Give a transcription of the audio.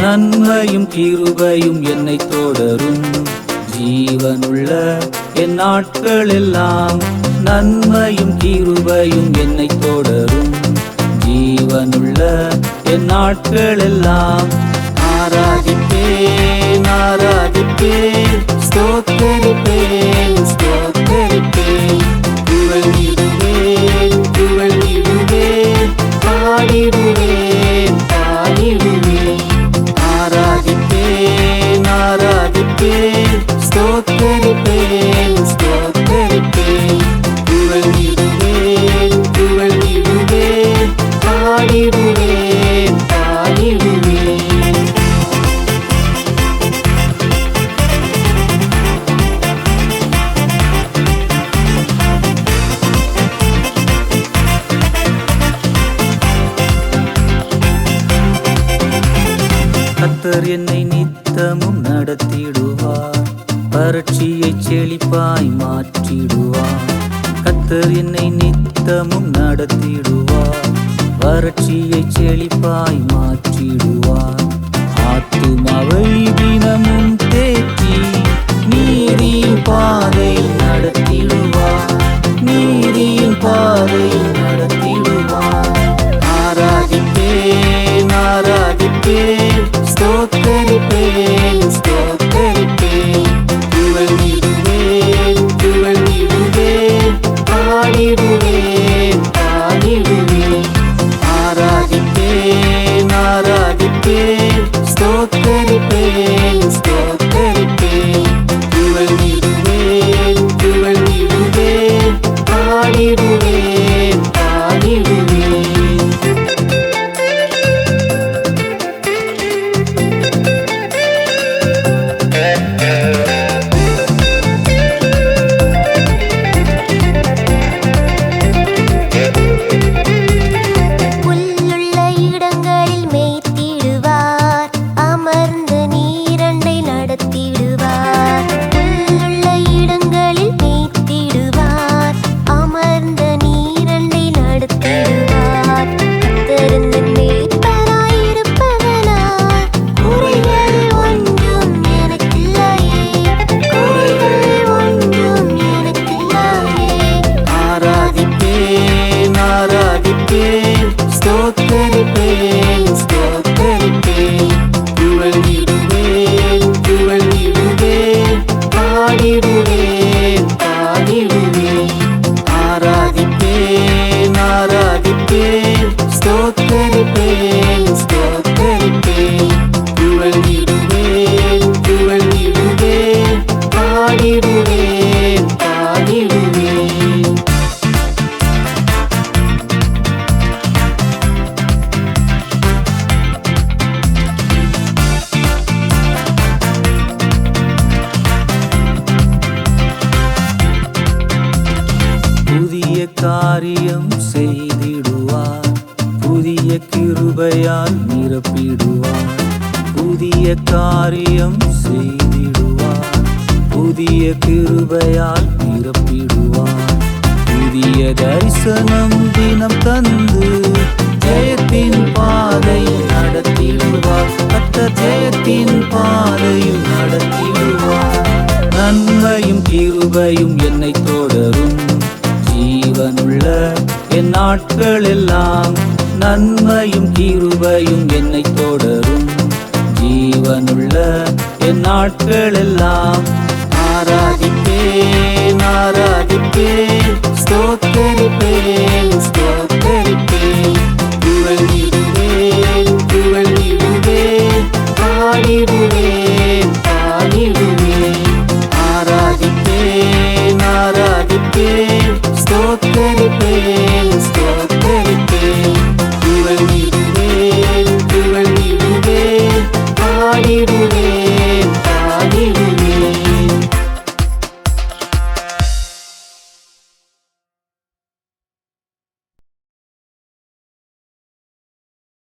நன்மையும் கிருபையும் என்னை தொடரும். ஜீவனுள்ள என் நாட்கள் எல்லாம் நன்மையும் கிருபையும் என்னை தொடரும். ஜீவனுள்ள என் நாட்கள் எல்லாம் ஆராதிப்பேன் ஆராதிப்பேன் கர்த்தர் என்னை நித்தமும் நடத்திடுவார். வறட்சியை செழிப்பாய் மாற்றிடுவார். கத்தர் என்னை நித்தமும் நடத்திடுவார். வறட்சியை செழிப்பாய் மாற்றிடுவார். ஆத்துமாவை காரியம் செய்திடுவார். புதிய கிருபையால் நிரப்பிடுவார். புதிய காரியம் செய்திடுவார். புதிய கிருபையால் நிரப்பிடுவார். புதிய தரிசனம் தினம் தந்து ஜெயத்தின் பாதை நடத்திடுவார். கத்த ஜெயத்தின் பாதையில் நடத்திடுவார். நன்மையும் கிருபையும் என்னை தொடரும் ஜீவனுள்ள என் நாட்கள் எல்லாம் நன்மையும் கிருபையும் என்னை தொடரும். ஜீவனுள்ள என் நாட்கள் எல்லாம் ஆராதிப்பேன் ஆராதிப்பேன் ஸ்தோத்தரிப்பேன் ஸ்தோத்தரிப்பேன். viver